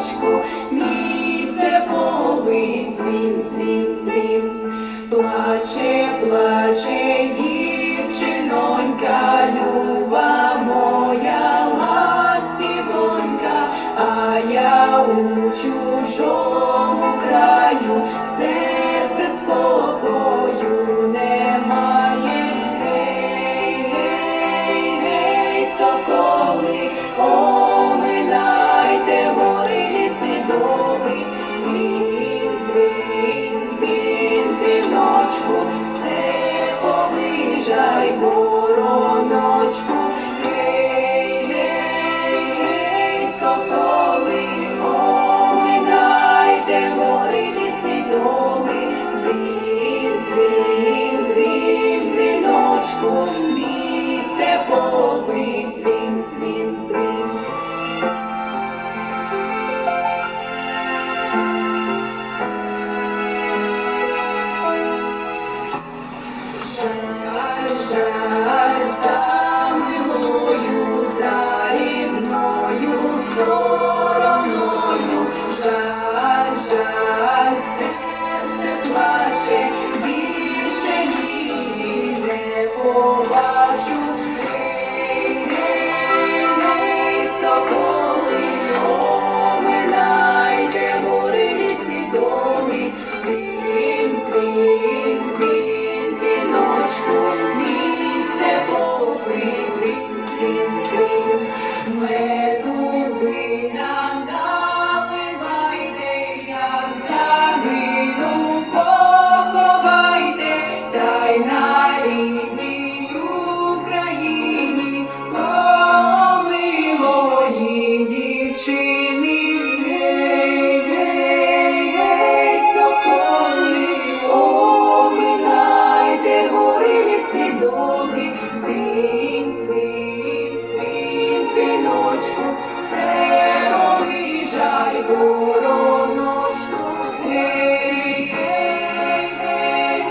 Дзвіночку, мій степовий дзвін, дзвін, дзвін. Плаче, плаче дівчинонька, люба моя ластівонька, а я у чужому краю, сорочку, степом лижай вороночку, гей, гори, ліси, доли, дзвін, дзвін, дзвін, дзвіночку, мій степовий дзвін, дзвін, дзвін. Жаль за милою, за рідною стороною. цвідони, цвінь, цвінь, цвінь, цвіночку, стерони жаль вороношку, гей, гей, гей,